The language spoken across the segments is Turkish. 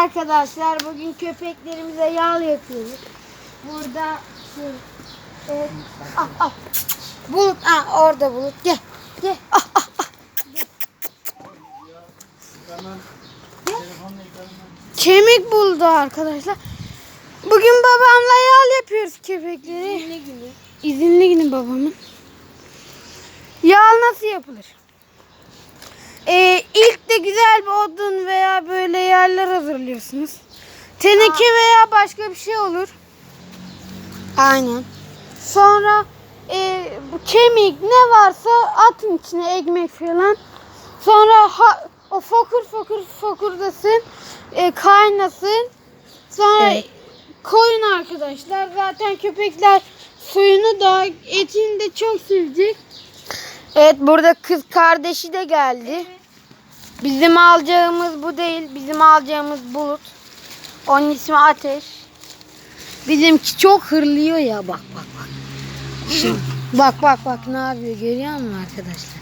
Arkadaşlar bugün köpeklerimize yağ yapıyoruz. Burada şey, evet. Ah, ah. Bulut, ah, orada bulut. Gel, gel. Ah, ah, ah. Gel. Kemik buldu arkadaşlar. Bugün babamla yağ yapıyoruz köpekleri. İzinli günü. İzinli günü babamın. Yağ nasıl yapılır? Ee, ilk de güzel bir odun veya böyle yerler hazırlıyorsunuz. Teneke veya başka bir şey olur. Aynen. Sonra e, bu kemik ne varsa atın içine ekmek falan. Sonra ha, o fokur fokur fokurdasın. E, kaynasın. Sonra Evet. koyun arkadaşlar. Zaten köpekler suyunu da etini de çok sevecek. Evet burada kız kardeşi de geldi. Bizim alacağımız bu değil. Bizim alacağımız bulut. Onun ismi Ateş. Bizimki çok hırlıyor ya bak bak bak. Şimdi, bak bak bak ne yapıyor görüyor musun arkadaşlar?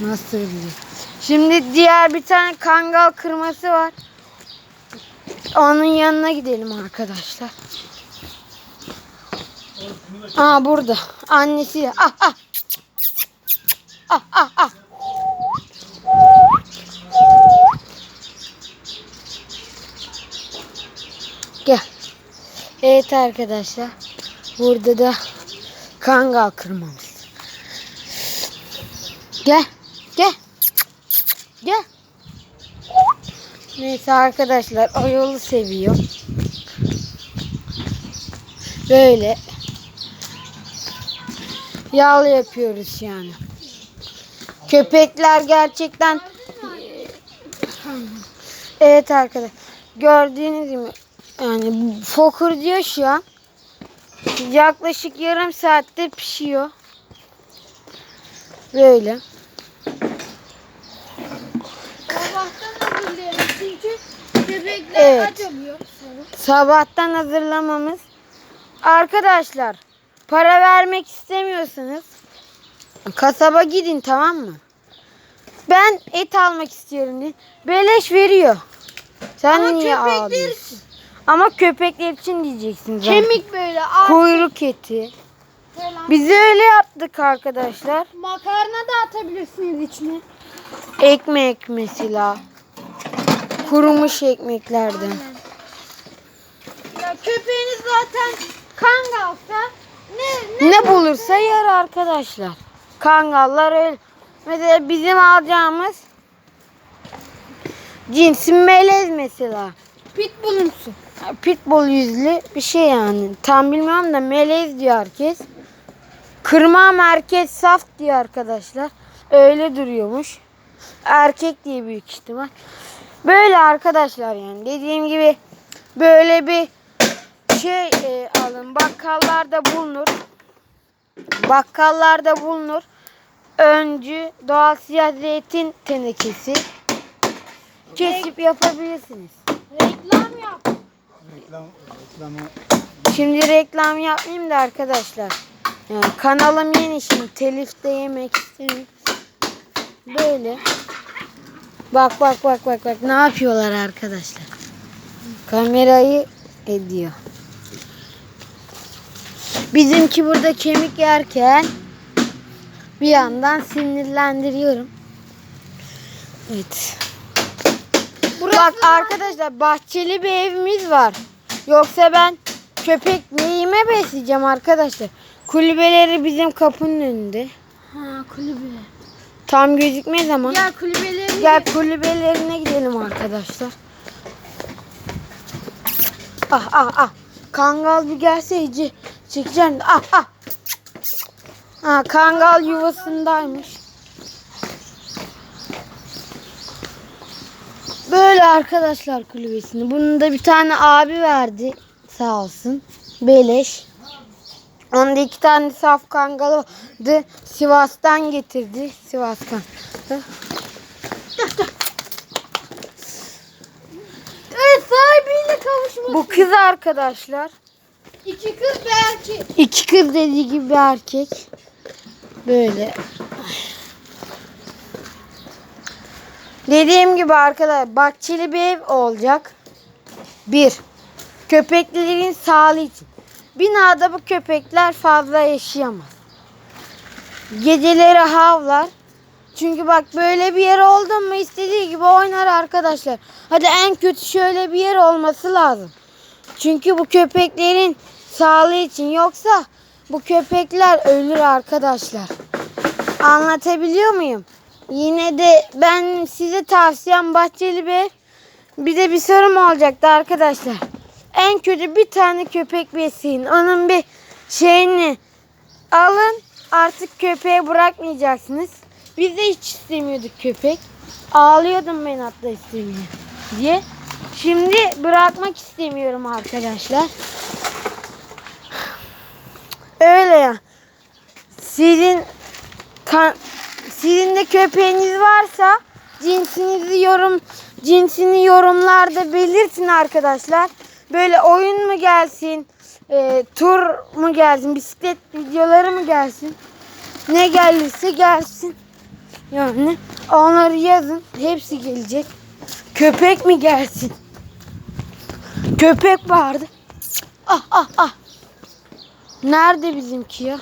Nasıl hırlıyor. Şimdi diğer bir tane kangal kırması var. Onun yanına gidelim arkadaşlar. Aa burada. Annesi. Ah ah. Ah ah ah. Evet arkadaşlar. Burada da kangal kırmamız. Gel. Gel. Gel. Neyse arkadaşlar o seviyor. Böyle yağlı yapıyoruz yani. Köpekler gerçekten Evet arkadaşlar. Gördüğünüz gibi yani fokur diyor şu an. Yaklaşık yarım saatte pişiyor. Böyle. Sabahtan hazırlayalım çünkü köpekler Evet. aç oluyor. Sabahtan hazırlamamız. Arkadaşlar para vermek istemiyorsanız kasaba gidin tamam mı? Ben et almak istiyorum diye. Beleş veriyor. Sen Ama niye ağlıyorsun? Ama köpekler için diyeceksin zaten. Kemik böyle ağ Kuyruk eti. falan. Biz öyle yaptık arkadaşlar. Makarna da atabilirsiniz içine. Ekmek mesela. Kurumuş ekmeklerden. Ya köpeğiniz zaten kangalsa ne ne Ne bulursa yer arkadaşlar. Kangallar öyle. Mesela bizim alacağımız cinsi melez mesela. Pitbullumsu. Pitbull yüzlü bir şey yani. Tam bilmiyorum da melez diyor herkes. Kırma merkez saf diyor arkadaşlar. Öyle duruyormuş. Erkek diye büyük ihtimal. Böyle arkadaşlar yani. Dediğim gibi böyle bir şey e, alın. Bakkallarda bulunur. Bakkallarda bulunur. Öncü doğal siyah zeytin tenekesi. Kesip yapabilirsiniz. Reklam yap. Reklam, reklamı Şimdi reklam yapmayayım da arkadaşlar. Yani kanalım yeni şimdi telif de yemek istemiyorum. Böyle. Bak bak bak bak bak ne yapıyorlar arkadaşlar. Kamerayı ediyor. Bizimki burada kemik yerken bir yandan sinirlendiriyorum. Evet. Bak arkadaşlar bahçeli bir evimiz var. Yoksa ben köpek neyime besleyeceğim arkadaşlar. Kulübeleri bizim kapının önünde. Ha kulübe. Tam gözükmez ama. Gel kulübeleri Gel kulübelerine gidelim arkadaşlar. Ah ah ah. Kangal bir gelse iyice çekeceğim. Ah ah. Ha, kangal yuvasındaymış. Böyle arkadaşlar kulübesini. Bunun da bir tane abi verdi. Sağ olsun. Beleş. Onda iki tane saf kangalı vardı. Sivas'tan getirdi. Sivas'tan. Evet sahibiyle kavuşmuş. Bu kız arkadaşlar. İki kız bir erkek. İki kız dediği gibi bir erkek. Böyle. Dediğim gibi arkadaşlar bahçeli bir ev olacak. Bir. Köpeklerin sağlığı için. Binada bu köpekler fazla yaşayamaz. Geceleri havlar. Çünkü bak böyle bir yer oldu mu istediği gibi oynar arkadaşlar. Hadi en kötü şöyle bir yer olması lazım. Çünkü bu köpeklerin sağlığı için yoksa bu köpekler ölür arkadaşlar. Anlatabiliyor muyum? Yine de ben size tavsiyem bahçeli bir. Bir de bir sorum olacaktı arkadaşlar. En kötü bir tane köpek besleyin. Onun bir şeyini alın. Artık köpeğe bırakmayacaksınız. Biz de hiç istemiyorduk köpek. Ağlıyordum ben hatta istemiyorum diye. Şimdi bırakmak istemiyorum arkadaşlar. Öyle ya. Sizin kan, sizin de köpeğiniz varsa cinsinizi yorum cinsini yorumlarda belirtin arkadaşlar. Böyle oyun mu gelsin, e, tur mu gelsin, bisiklet videoları mı gelsin? Ne gelirse gelsin. Yani onları yazın. Hepsi gelecek. Köpek mi gelsin? Köpek vardı. Ah ah ah. Nerede bizimki ya?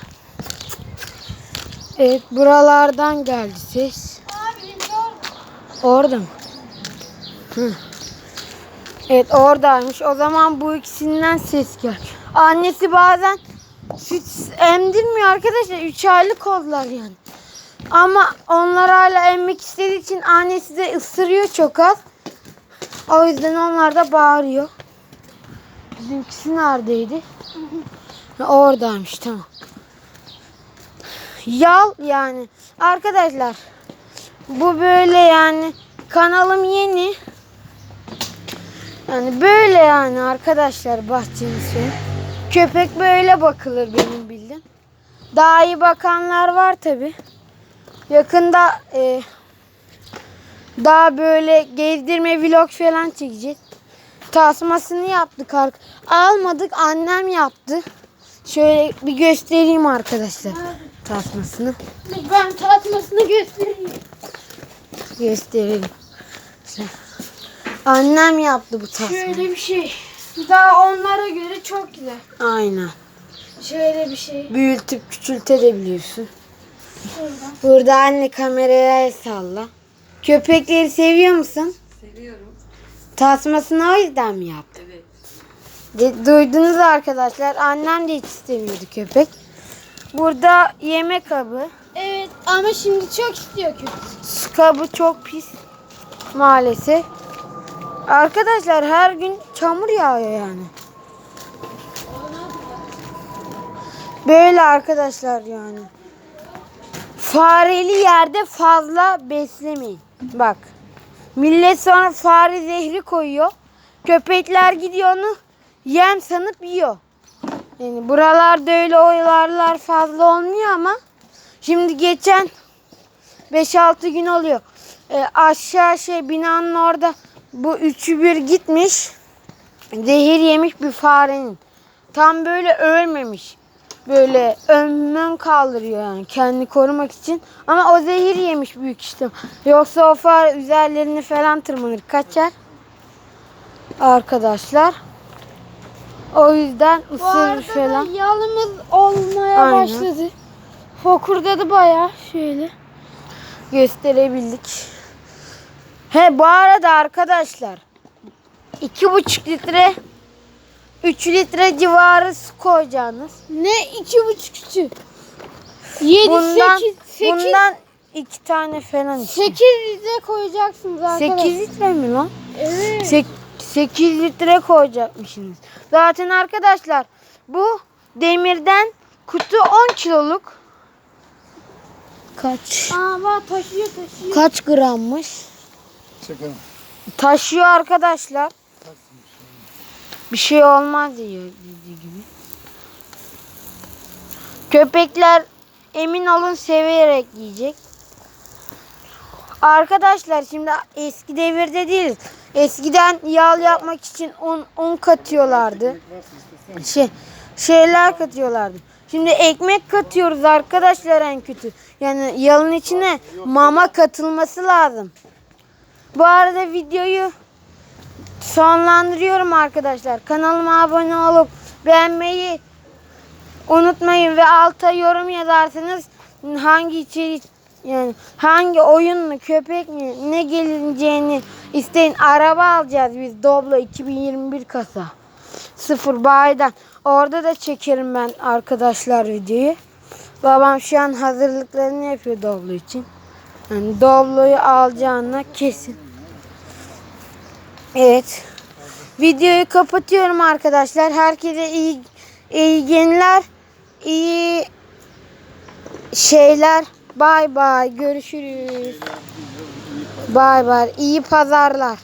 Evet buralardan geldi ses. Orada mı? Hı. Evet oradaymış. O zaman bu ikisinden ses gel. Annesi bazen süt emdirmiyor arkadaşlar. 3 aylık oldular yani. Ama onlar hala emmek istediği için annesi de ısırıyor çok az. O yüzden onlar da bağırıyor. Bizimkisi neredeydi? Oradaymış tamam. Yal yani. Arkadaşlar bu böyle yani kanalım yeni. Yani böyle yani arkadaşlar bahçemiz. Köpek böyle bakılır benim bildim. Daha iyi bakanlar var tabi. Yakında e, daha böyle gezdirme vlog falan çekeceğiz. Tasmasını yaptık. Almadık annem yaptı. Şöyle bir göstereyim arkadaşlar tasmasını. Ben tatmasını göstereyim. Gösterelim. Annem yaptı bu tasmayı. Şöyle bir şey. Daha onlara göre çok güzel. Aynen. Şöyle bir şey. Büyütüp küçültebiliyorsun. Şuradan. Burada anne kameraya el salla. Köpekleri seviyor musun? Seviyorum. Tasmasını o yüzden mi yaptın? Evet. De- duydunuz arkadaşlar. Annem de hiç istemiyordu köpek. Burada yemek kabı. Evet ama şimdi çok istiyor köpek. Su kabı çok pis. Maalesef. Arkadaşlar her gün çamur yağıyor yani. Böyle arkadaşlar yani. Fareli yerde fazla beslemeyin. Bak. Millet sonra fare zehri koyuyor. Köpekler gidiyor onu yem sanıp yiyor. Yani buralarda öyle oyalarlar fazla olmuyor ama şimdi geçen 5-6 gün oluyor. Ee, aşağı şey binanın orada bu üçü bir gitmiş. Zehir yemiş bir farenin. Tam böyle ölmemiş. Böyle önmen kaldırıyor yani kendini korumak için. Ama o zehir yemiş büyük işte. Yoksa o fare üzerlerini falan tırmanır kaçar. Arkadaşlar. O yüzden arada falan. da yalımız olmaya Aynen. başladı. Fokurdadı bayağı şöyle. gösterebildik. He bu arada arkadaşlar iki buçuk litre 3 litre civarı su koyacaksınız. Ne iki buçuk küçük. Yedi, Bundan, sekiz, sekiz, bundan iki tane falan işte. sekiz litre koyacaksınız arkadaşlar. 8 litre mi lan? Evet. 8 litre koyacakmışsınız. Zaten arkadaşlar bu demirden kutu 10 kiloluk. Kaç? Aa bak taşıyor taşıyor. Kaç grammış? Çekelim. Taşıyor arkadaşlar. Bir şey olmaz diyor dediği gibi. Köpekler emin olun severek yiyecek. Arkadaşlar şimdi eski devirde değiliz. Eskiden yağ yapmak için un, un katıyorlardı. Şey, şeyler katıyorlardı. Şimdi ekmek katıyoruz arkadaşlar en kötü. Yani yağın içine mama katılması lazım. Bu arada videoyu sonlandırıyorum arkadaşlar. Kanalıma abone olup beğenmeyi unutmayın ve alta yorum yazarsanız hangi içerik yani hangi oyun mu köpek mi ne geleceğini isteyin. Araba alacağız biz Doblo 2021 kasa. Sıfır bayiden. Orada da çekerim ben arkadaşlar videoyu. Babam şu an hazırlıklarını yapıyor Doblo için. Yani Doblo'yu alacağına kesin. Evet. Videoyu kapatıyorum arkadaşlar. Herkese iyi iyi günler, iyi şeyler. Bay bay. Görüşürüz. Bay bay. İyi pazarlar.